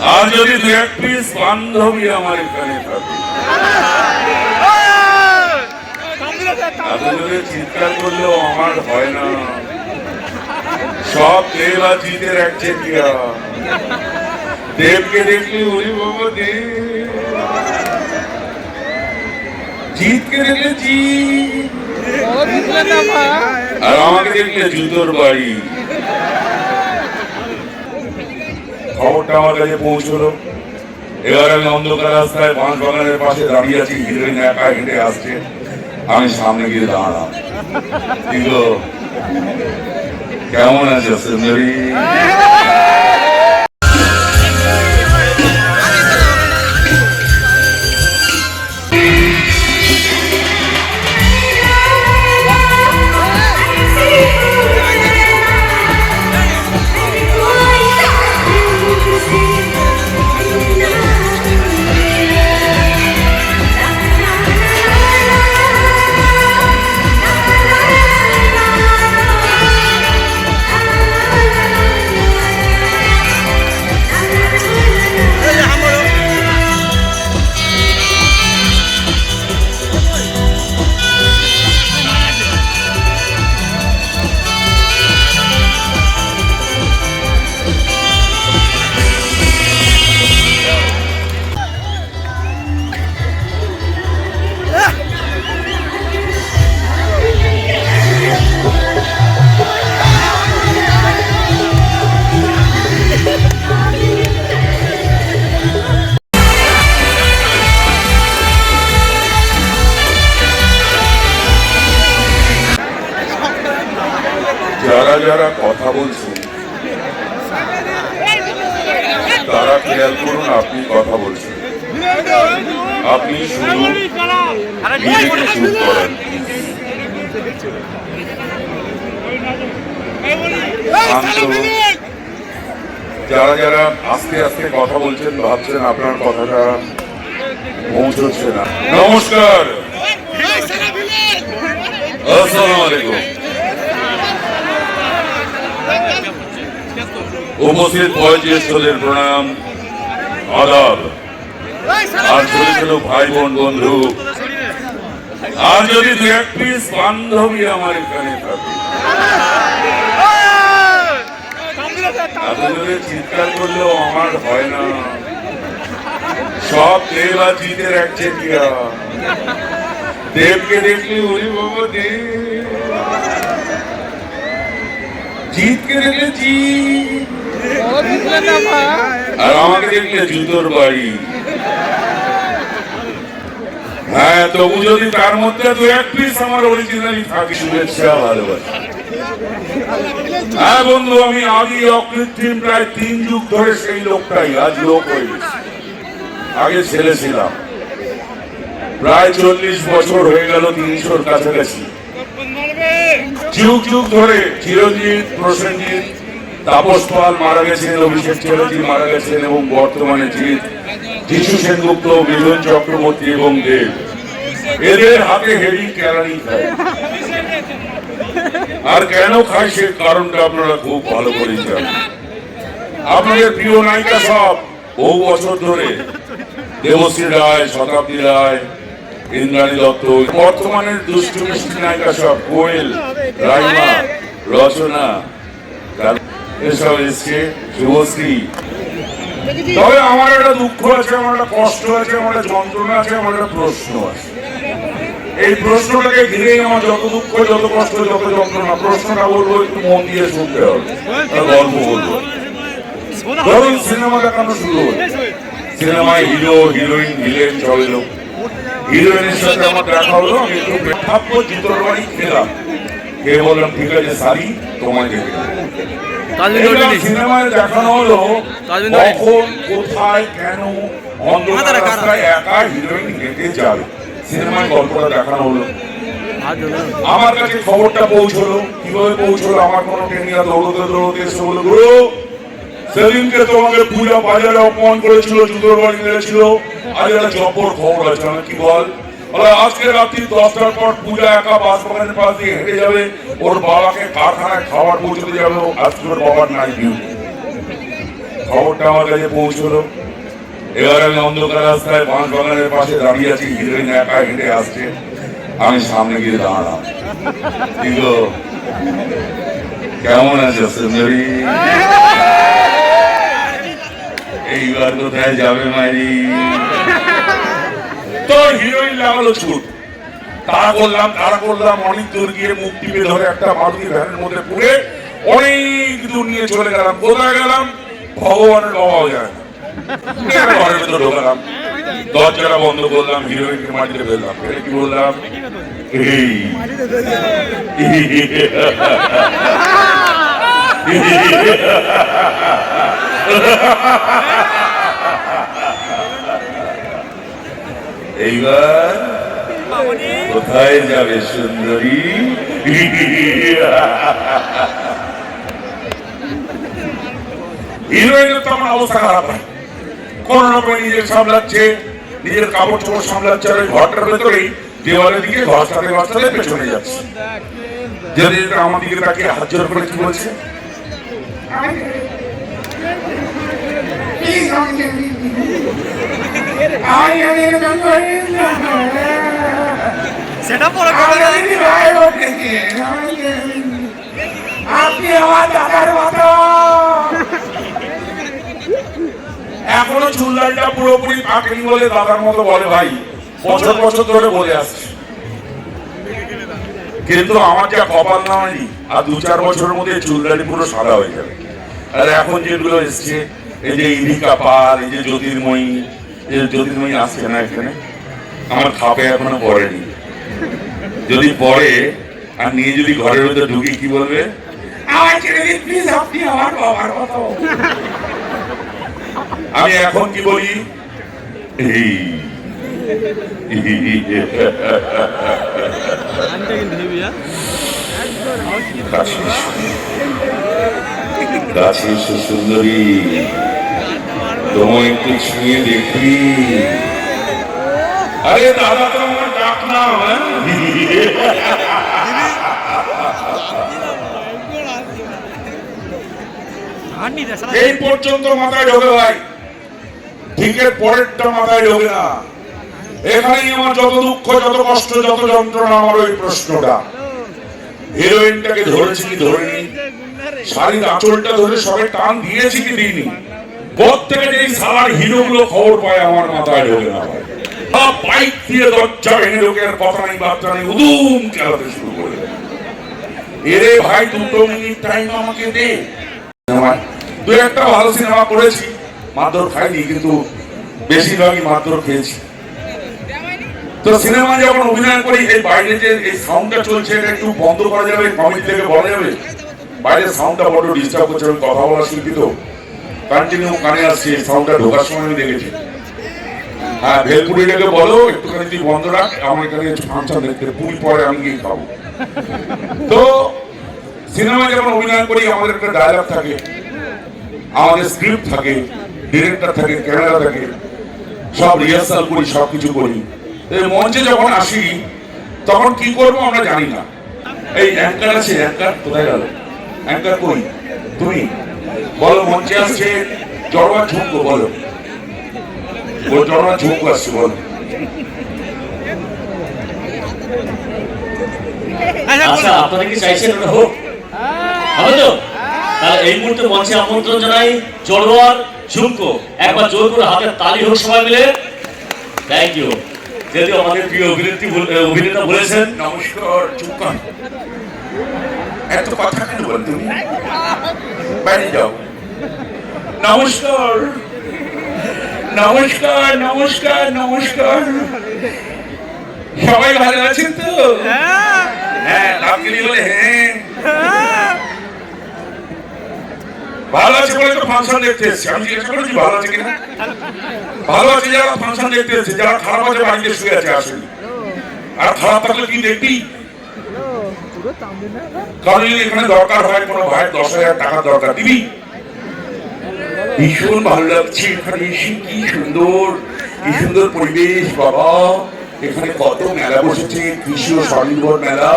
আর যদি দু এক পিস বান্ধবী আমার এখানে থাকে? এত চিৎকার করলেও আমার হয় না। সব দেব আর জিতের এক চেটিয়া দেবকে দেখলে ওরে বাবা দেব। জিতকে দেখলে জিত। আর আমাকে দেখলে জুতোর বাড়ি। খবরটা আমার কাছে পৌঁছলো। এবার আমি অন্ধকার রাস্তায় পাঁচ বাগানের পাশে দাঁড়িয়ে আছি হিরোইন একা হেঁটে আসছে। আমি সামনে গিয়ে দাঁড়ালাম। কিন্তু কেমন আছে, সুন্দরী? যারা যারা কথা বলছেন তারা খেয়াল করুন আপনি কথা বলছেন। আপনি শুধু নিজেকে শুরু করেন। যারা যারা আস্তে আস্তে কথা বলছেন ভাবছেন আপনার কথাটা পৌঁছচ্ছে না। নমস্কার। আসসালামু আলাইকুম। উপস্থিত বয়োজ্যেষ্ঠদের প্রণাম, আদাব। আর ছোট ছোট ভাই বোন বন্ধু, আর যদি দু এক পিস বান্ধবী আমার এখানে থাকে চিৎকার করলেও আমার হয় না। সব দেব আর জিতের এক চেটিয়া। দেবকে দেখলে ওরে বাবা দেব। জিতকে দেখলে জিত। আর আমাকে দেখলে জুতোর বাড়ি। হ্যাঁ তবু যদি তার মধ্যে দু এক পিস আমার অরিজিনালি থাকে, শুভেচ্ছা ভালোবাসা। হ্যাঁ বন্ধু, আমি আগে অকৃত্রিম প্রায় তিন যুগ ধরে সেই লোকটাই, আজ লোক হয়ে আগে ছেলে ছিলাম। প্রায় চল্লিশ বছর হয়ে গেল তিনশোর কাছাকাছি। যুগ যুগ ধরে চিরঞ্জিত, প্রসেনজিৎ, তাপস পাল মারা গেছেন, অভিষেক চ্যাটার্জি মারা গেছেন এবং বর্তমানে জিৎ যিশু সেনগুপ্ত মিলন চক্রবর্তী এবং দেব। এদের হাতে হেভি ক্যালারি খায়। আর কেন খায় সে কারণটা আপনারা খুব ভালো করে জানেন। আপনাদের প্রিয় নায়িকা সব বহু বছর ধরে দেবশ্রী রায়, শতাব্দী রায় ইন্দ্রাণী দত্ত বর্তমানে দুষ্টু মিষ্টি নায়িকা সব কোয়েল রাইমা, রচনা এসব এসছে, শুভশ্রী। তবে আমার একটা দুঃখ আছে, আমার একটা কষ্ট আছে, আমার একটা যন্ত্রণা আছে, আমার একটা প্রশ্ন আছে। এই প্রশ্নটাকে ঘিরেই আমার যত দুঃখ, যত কষ্ট, যত যন্ত্রণা, প্রশ্নটা বলব, একটু মন দিয়ে শুনতে হবে গল্প বলব। ধরুন সিনেমা দেখানো শুরু হলো। সিনেমায় হিরো, হিরোইন, ভিলেন সব এলো। আমার আমি একটু খেলাম বললাম ঠিক আছে সারি দেখানো হলো কোথায় হেঁটে সিনেমায় গল্পটা দেখানো হলো আমার কাছে খবরটা পৌঁছলো কীভাবে পৌঁছলো আমার কোনো দৌড়তে দৌড়তে এসে বলে গুরু সেদিনকে তোমাকে পূজা বাজারে অপমান করেছিল জুতোর বাড়ি মেরেছিল। আজ একটা জব্বর খবর আছে আমি কি বল? আজকে রাত্রি দশটার পর পূজা একা বাস বাগানের পাশ দিয়ে হেঁটে যাবে। ওর বাবাকে কারখানায় খাবার পৌঁছতে যাবে আজকে ওর বাবার নাই ডিউটি খবরটা আমার কাছে পৌঁছলো। এবার আমি অন্ধকার রাস্তায় বাঁশ পাশে দাঁড়িয়ে আছি। হিরোইন একা হেঁটে আসছে। আমি সামনে গিয়ে দাঁড়ালাম। কিন্তু কেমন আছে, সুন্দরী? এইবার কোথায় যাবে মারি তো হিরোইন লাগালো ছুট তারা করলাম তারা করলাম অনেক দূর গিয়ে মুখ টিপে ধরে একটা মারুতি ভ্যানের মধ্যে পুড়ে অনেক দূর নিয়ে চলে গেলাম। কোথায় গেলাম? ভগবানের অভাব যায় ঘরের ভেতর ঢোকালাম? দরজাটা বন্ধ করলাম হিরোইনকে মাটিতে ফেললাম। ফেলে কি বললাম? এই। এইবার কোথায় যাবে সুন্দরী? হিরোইনের তো আমার অবস্থা খারাপ হয় কোন রকমে নিজের সামলাচ্ছে নিজের কাপড় চোপড় সামলাচ্ছে আর ওই ঘরটার ভেতরেই দেওয়ালের দিকে ঘরটাতে ঘরটাতে পেছনে যাচ্ছে। যদি আমার দিকে তাকে হাত জোর করে কি বলছে? Please don't get me. I am in the সেটা পরে আপনি আমার দাদার মতো। এখনও চুলদারিটা পুরোপুরি পাকেনি বলে দাদার মতো বলে ভাই। বছর বছর ধরে বলে আসছে। কিন্তু আমার যা কপাল নয় আর দু চার বছরের মধ্যে চুলদারি পুরো সাদা হয়ে যাবে। আর এখন যেগুলো এসছে এই যে ইরিকা পাল এই যে জ্যোতির্ময়ী এই জ্যোতির্ময়ী আসছে না এখানে? আমার খাপে এখনও পড়েনি। যদি পড়ে আর নিয়ে যদি ঘরের ভিতরে ঢুকি কি বলবে? আমার ছেড়ে দিন প্লিজ আপনি আমার বাবার মতো। আমি এখন কি বলি? এই। এসো সুন্দরী। তোমায় একটু ছুঁয়ে দেখি। আরে দাদা, তো আমার ডাক না হ্যাঁ? এই পর্যন্ত মাথায় ঢোকে ভাই। ঠিকের পরেরটা মাথায় ঢোকে না। এখানেই আমার যত দুঃখ, যত কষ্ট, যত যন্ত্রণা, আমার ওই প্রশ্নটা। হিরোইনটাকে ধরেছি কি ধরেনি শাড়ির আঁচলটা ধরে সবাই টান দিয়েছি কি দিইনি। প্রত্যেকের এই সালার হিরোগুলো খবর পায়, আমার মাথায় ঢোকে না বাইক দিয়ে দরজা ভেঙে কথা নেই উদুম খেলাতে শুরু করে এরে ভাই, দুটো মিনিট টাইম আমাকে দে। দু একটা ভালো সিনেমা করেছি। মারধর খাইনি, কিন্তু বেশিরভাগই মারধর খেয়েছি। তো সিনেমা যখন অভিনয় করি, এই বাইরে যে এই সাউন্ডটা চলছে, এটা একটু বন্ধ করা যাবে কমিটি থেকে বলা যাবে? বাইরের সাউন্ডটা বড় ডিস্টার্ব করছে আমি কথা বলা শিল্পী তো কন্টিনিউ কানে আসছে সাউন্ডটা ঢোকার সময় আমি দেখেছি। হ্যাঁ ভেলপুরিটাকে বলো, একটুখানি তুই বন্ধ রাখ, আমার এখানে ফাংশন দেখতে, পুরি পরে আমি গিয়ে খাব। তো সিনেমায় যখন অভিনয় করি, আমাদের একটা ডায়লগ থাকে, আমাদের স্ক্রিপ্ট থাকে ডিরেক্টর থাকে ক্যামেরা থাকে, সব রিহার্সাল করি, সব কিছু করি। মঞ্চে যখন আসি, তখন কি করব আমরা জানি না। এই অ্যাঙ্কার আছে, অ্যাঙ্কার কোথায় গেল? অ্যাঙ্কার কই তুমি বলো মঞ্চে আসছে জড়বা ঝুঁকো বলো। ও জড়বা ঝুঁকো আসছে বলো। আচ্ছা আপনারা কি চাইছেন ওটা হোক? হবে তো? তাহলে এই মুহূর্তে মঞ্চে আমন্ত্রণ জানাই ঝুমকো একবার জোর করে হাতের তালি হোক সবাই মিলে। থ্যাংক ইউ যেহেতু আমাদের প্রিয় অভিনেত্রী বল- অভিনেতা বলেছেন নমস্কার এত কথা কেন বল তুমি বাইরে যাও। নমস্কার। নমস্কার নমস্কার নমস্কার। সবাই ভালো আছেন তো? হ্যাঁ লাভগিরি বলে হ্যাঁ। ভালো আছে বলে তো ফাংশন দেখতে এসেছি। আমি জিজ্ঞাসা করেছি ভালো আছে কিনা? ভালো আছে যারা ফাংশন দেখতে এসেছে, যারা খারাপ আছে বাড়িতে শুয়ে আছে, আসেনি। আর খারাপ থাকলে কি দেখবি? কারণ যদি এখানে দরকার হয়, কোনো ভাইয়ের দশ হাজার টাকা দরকার, দিবি? ভীষণ ভালো লাগছে এখানে এসে, কি সুন্দর কি সুন্দর পরিবেশ, বাবা। এখানে কত মেলা বসেছে, কৃষি ও স্বনির্ভর মেলা।